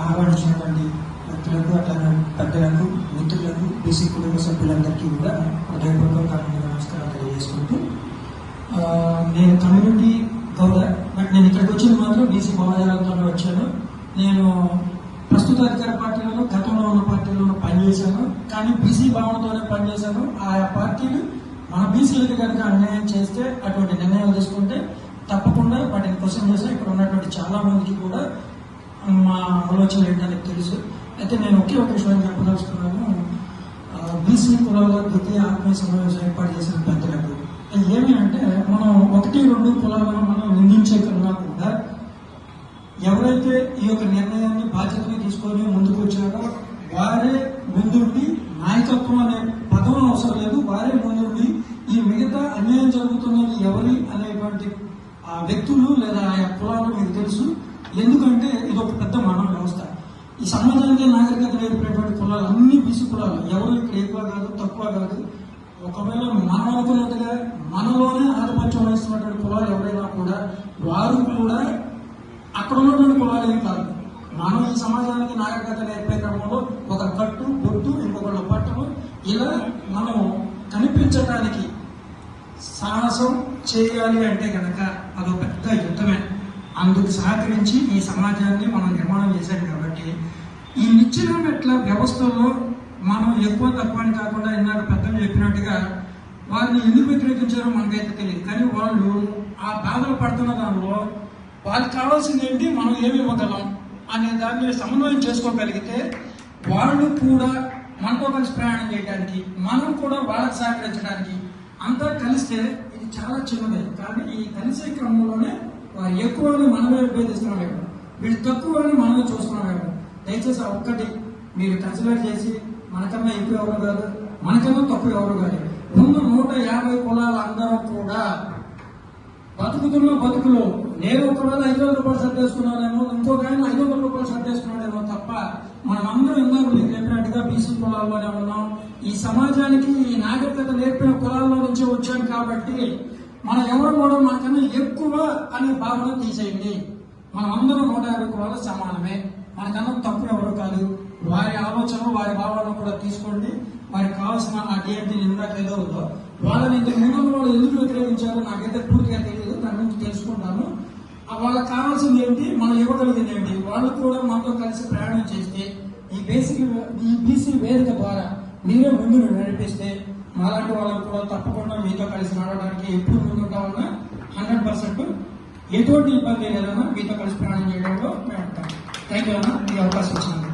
ఆహ్వానించినటువంటి వ్యక్తులకు అట్లా పెద్దలకు మిత్రులకు బీసీ కుటుంబ సభ్యులందరికీ కూడా హృదయపూర్వక నమస్కారం తెలియజేసుకుంటూ నేను కమ్యూనిటీ గౌడ బట్ నేను ఇక్కడికి వచ్చిన మాత్రం బీసీ భావజాలంతోనే వచ్చాను. నేను ప్రస్తుత అధికార పార్టీలలో గతంలో ఉన్న పార్టీలను పనిచేశాను. కానీ బీసీ భావనతోనే పనిచేశాను. ఆయా పార్టీలు మన బీసీలకు కనుక అన్యాయం చేస్తే అటువంటి నిర్ణయాలు తీసుకుంటే తప్పకుండా వాటిని క్వశ్చన్ చేస్తే ఇక్కడ ఉన్నటువంటి చాలా మందికి కూడా మా ఆలోచన ఏంటనేది తెలుసు. అయితే నేను ఒకే ఒక విషయం చెప్పదలుచుకున్నాను. బీసీ కులాల ద్వితీయ ఆత్మీయ సమావేశం ఏర్పాటు చేసిన పెద్దలకు. ఏమి అంటే మనం ఒకటి రెండు కులాలను మనం నిందించే కన్నా కూడా ఎవరైతే ఈ యొక్క నిర్ణయాన్ని బాధ్యతని తీసుకొని ముందుకు వచ్చారో వారే ముందుండి నాయకత్వం అనే పదం అవసరం లేదు. వారే ముందుండి ఈ మిగతా అన్యాయం జరుగుతున్నది ఎవరి అనేటువంటి ఆ వ్యక్తులు లేదా ఆయా కులాలు మీకు తెలుసు. ఎందుకంటే ఇది ఒక పెద్ద మానవ వ్యవస్థ. ఈ సమాజానికి నాగరికత నేర్పేటువంటి కులాలు అన్ని బీసీ కులాలు. ఎవరు ఇక్కడ ఎక్కువ కాదు తక్కువ కాదు. ఒకవేళ మనం మనలోనే ఆధిపత్యం వహిస్తున్నటువంటి కులాలు ఎవరైనా కూడా వారు కూడా అక్కడ ఉన్నటువంటి కులాలు ఏం కాదు. మానవ ఈ సమాజానికి నాగరికత నేర్పే క్రమంలో ఒక కట్టు బొట్టు ఇంకొకళ్ళ పట్టలు ఇలా మనం కనిపించడానికి సాహసం చేయాలి అంటే కనుక అదొక పెద్ద యుద్ధమే. అందుకు సహకరించి ఈ సమాజాన్ని మనం నిర్మాణం చేశాడు కాబట్టి ఈ నిచ్చిన మెట్ల వ్యవస్థలో మనం ఎక్కువ తక్కువ అని కాకుండా ఇందాక పెద్దలు చెప్పినట్టుగా వారిని ఎందుకు వ్యతిరేకించారో మనకైతే తెలియదు. కానీ వాళ్ళు ఆ బాధలు పడుతున్న దానిలో వాళ్ళకి కావాల్సింది ఏంటి? మనం ఏమి ఇవ్వగలం అనే దాన్ని సమన్వయం చేసుకోగలిగితే వాళ్ళు కూడా మనతో కలిసి ప్రయాణం చేయడానికి మనం కూడా వాళ్ళకి సహకరించడానికి అంతా కలిస్తే ఇది చాలా చిన్నదే. కానీ ఈ కలిసే క్రమంలోనే వారు ఎక్కువ అని మనమే ఇక్కడ వీళ్ళు తక్కువ అని మనమే చూస్తున్నామేమో దయచేసి ఒక్కటి మీరు కన్సిడర్ చేసి మనకన్నా ఎక్కువ ఎవరు కాదు మనకన్నా తక్కువ ఎవరు కాదు. ఉన్న నూట యాభై కులాలు అందరూ కూడా బతుకుతున్న బతుకులు. నేను ఒకవేళ ఐదు వందల రూపాయలు సర్దేసుకున్నానేమో ఇంకొక ఆయన ఐదు వందల రూపాయలు సర్దేసుకున్నాడేమో తప్ప మనమందరం ఇందాక మీకు చెప్పినట్టుగా బీసీ కులాల్లోనే ఉన్నాం. ఈ సమాజానికి ఈ నాగరికత నేర్పిన కులాల్లో నుంచే వచ్చాం కాబట్టి మనం ఎవరు కూడా మనకన్నా ఎక్కువ అనే భావన తీసేయండి. మనం అందరం నూట యాభై కులాలు సమానమే. మనకన్నా తప్పు ఎవరు కాదు. వారి ఆలోచన వారి భావాలను కూడా తీసుకోండి. వారికి కావాల్సిన ఆ డిఎంటీ ఇందాక ఏదో ఉందో. వాళ్ళని ఇంతకు ముందు వాళ్ళు ఎందుకు వ్యతిరేకించారో నాకైతే పూర్తిగా తెలియదు. దాని నుంచి తెలుసుకుంటాను. వాళ్ళకి కావాల్సింది ఏంటి? మనం ఇవ్వగలిగింది ఏంటి? వాళ్ళు కూడా మనతో కలిసి ప్రయాణం చేస్తే ఈ బేసిక్ ఈ బీసీ వేదిక ద్వారా మీరే ముందు నడిపిస్తే మాలాంటి వాళ్ళకు కూడా తప్పకుండా మీతో కలిసి నడవడానికి ఎప్పుడు ముందుంటామన్నా హండ్రెడ్ పర్సెంట్ ఎటువంటి ఇబ్బంది లేదన్నా మీతో కలిసి ప్రయాణం చేయడంలో మేము ఉంటాం. థ్యాంక్ యూ అన్న ఈ అవకాశం ఇచ్చినందుకు.